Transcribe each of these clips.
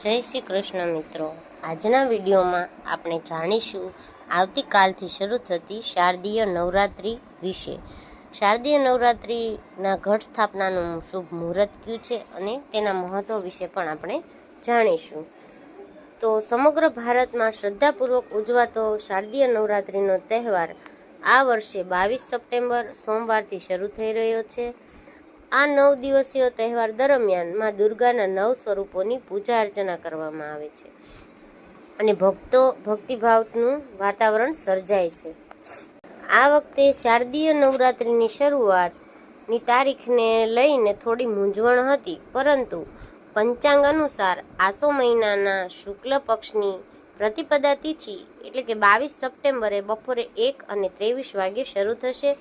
જય શ્રી કૃષ્ણ મિત્રો. આજના વિડીયોમાં આપણે જાણીશું આવતીકાલથી શરૂ થતી શારદીય નવરાત્રિ વિશે. શારદીય નવરાત્રિના ઘટ સ્થાપનાનું શુભ મુહૂર્ત કયું છે અને તેના મહત્વ વિશે પણ આપણે જાણીશું. તો સમગ્ર ભારતમાં શ્રદ્ધાપૂર્વક ઉજવાતો શારદીય નવરાત્રિનો તહેવાર આ વર્ષે બાવીસ સપ્ટેમ્બર સોમવારથી શરૂ થઈ રહ્યો છે. આ નવ દિવસીય તહેવાર દરમિયાનમાં દુર્ગાના નવ સ્વરૂપોની પૂજા અર્ચના કરવામાં આવે છે. અને ભક્તો, ભક્તિભાવનું વાતાવરણ સર્જાય છે. આ વખતે શારદીય નવરાત્રિની શરૂઆતની તારીખને લઈને થોડી મૂંઝવણ હતી, પરંતુ પંચાંગ અનુસાર આસો મહિનાના શુક્લ પક્ષની પ્રતિપદા તિથિ, એટલે કે બાવીસ સપ્ટેમ્બરે બપોરે એક અને ત્રેવીસ વાગ્યે શરૂ થશે.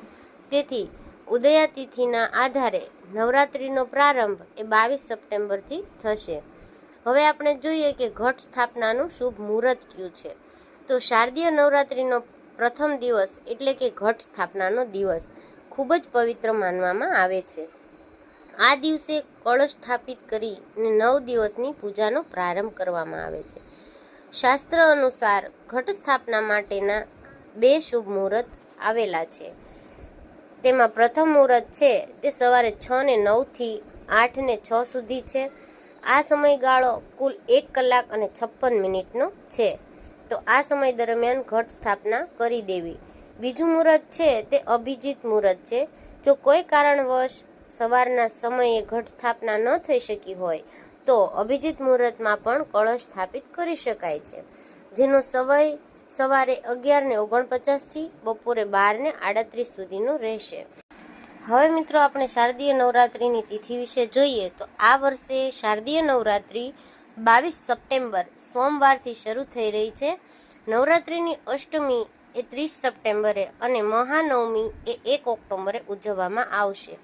તેથી ઉદયા તિથિના આધારે નવરાત્રિનો પ્રારંભ એ બાવીસ સપ્ટેમ્બરથી થશે. હવે આપણે જોઈએ કે ઘટ સ્થાપનાનું શુભ મુહૂર્ત કયું છે. તો શારદીય નવરાત્રિનો પ્રથમ દિવસ એટલે કે ઘટ સ્થાપનાનો દિવસ ખૂબ જ પવિત્ર માનવામાં આવે છે. આ દિવસે કળશ સ્થાપિત કરીને નવ દિવસની પૂજાનો પ્રારંભ કરવામાં આવે છે. શાસ્ત્ર અનુસાર ઘટ સ્થાપના માટેના બે શુભ મુહૂર્ત આવેલા છે. તેમાં પ્રથમ મુહૂર્ત છે, તે સવારે છ ને નવથી આઠ ને છ સુધી છે. આ સમયગાળો કુલ એક કલાક અને છપ્પન મિનિટનો છે. તો આ સમય દરમિયાન ઘટ સ્થાપના કરી દેવી. બીજું મુહૂર્ત છે, તે અભિજીત મુહૂર્ત છે. જો કોઈ કારણવશ સવારના સમયે ઘટ સ્થાપના ન થઈ શકી હોય, તો અભિજીત મુહૂર્તમાં પણ કળશ સ્થાપિત કરી શકાય છે. જેનો સમય સવારે અગિયાર ને ઓગણપચાસથી બપોરે બાર ને આડત્રીસ સુધીનો રહેશે. હવે મિત્રો આપણે શારદીય નવરાત્રિની તિથિ વિશે જોઈએ તો આ વર્ષે શારદીય નવરાત્રિ બાવીસ સપ્ટેમ્બર સોમવારથી શરૂ થઈ રહી છે. નવરાત્રિની અષ્ટમી એ ત્રીસ સપ્ટેમ્બરે અને મહાનવમી એ એક ઓક્ટોબરે ઉજવવામાં આવશે.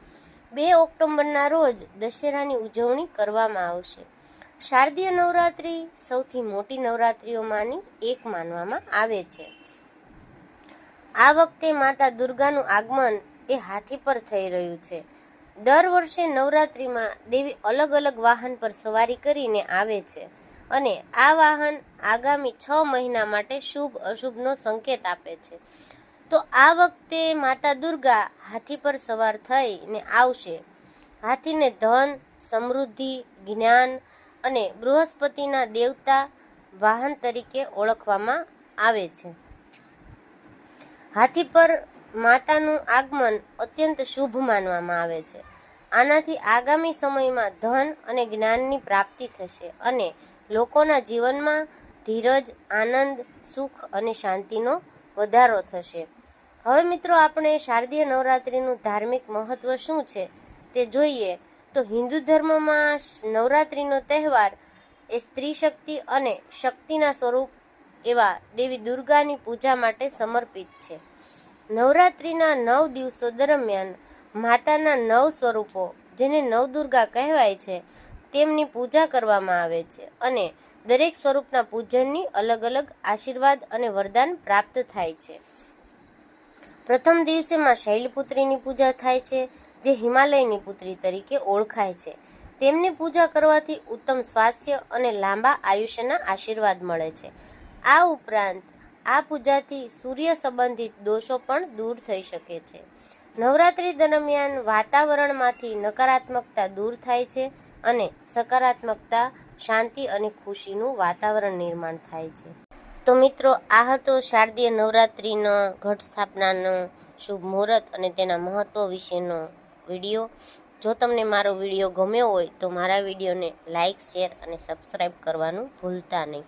બે ઓક્ટોબરના રોજ દશેરાની ઉજવણી કરવામાં આવશે. શારદીય નવરાત્રિ સૌથી મોટી નવરાત્રિઓમાંની એક માનવામાં આવે છે. આ વખતે માતા દુર્ગાનું આગમન એ હાથી પર થઈ રહ્યું છે. દર વર્ષે નવરાત્રિમાં દેવી અલગ અલગ વાહન પર સવારી કરીને આવે છે અને આ વાહન આગામી છ મહિના માટે શુભ અશુભનો સંકેત આપે છે. તો આ વખતે માતા દુર્ગા હાથી પર સવાર થઈને આવશે. હાથીને ધન, સમૃદ્ધિ, જ્ઞાન અને બૃહસ્પતિના દેવતા વાહન તરીકે ઓળખવામાં આવે છે. હાથી પર માતાનું આગમન અત્યંત શુભ માનવામાં આવે છે. આનાથી આગામી સમયમાં ધન અને જ્ઞાનની પ્રાપ્તિ થશે અને લોકોના જીવનમાં ધીરજ, આનંદ, સુખ અને શાંતિનો વધારો થશે. હવે મિત્રો, આપણે શારદીય નવરાત્રિનું ધાર્મિક મહત્વ શું છે તે જોઈએ. તો હિન્દુ ધર્મમાં નવરાત્રિનો તહેવાર એ સ્ત્રી શક્તિ અને શક્તિના સ્વરૂપ એવા દેવી દુર્ગાની પૂજા માટે સમર્પિત છે. નવરાત્રિના નવ દિવસો દરમિયાન માતાના નવ સ્વરૂપો, જેને નવદુર્ગા કહેવાય છે, તેમની પૂજા કરવામાં આવે છે અને દરેક સ્વરૂપના પૂજનની અલગ અલગ આશીર્વાદ અને વરદાન પ્રાપ્ત થાય છે. પ્રથમ દિવસે માં શૈલપુત્રીની પૂજા થાય છે જે હિમાલયની પુત્રી તરીકે ઓળખાય છે. તેમની પૂજા કરવાથી ઉત્તમ સ્વાસ્થ્ય અને લાંબા આયુષ્યના આશીર્વાદ મળે છે. આ ઉપરાંત, આ પૂજાથી સૂર્ય સંબંધિત દોષો પણ દૂર થઈ શકે છે. નવરાત્રી દરમિયાન વાતાવરણમાંથી નકારાત્મકતા દૂર થાય છે અને સકારાત્મકતા, શાંતિ અને ખુશીનું વાતાવરણ નિર્માણ થાય છે. તો મિત્રો, આ હતો શારદીય નવરાત્રિનો ઘટ સ્થાપનાનો શુભ મુહૂર્ત અને તેના મહત્વ વિશેનો વીડિયો. જો તમને મારો વીડિયો ગમ્યો હોય તો મારા વિડીયોને લાઇક શેર અને સબસ્ક્રાઈબ કરવાનું ભૂલતા નહીં.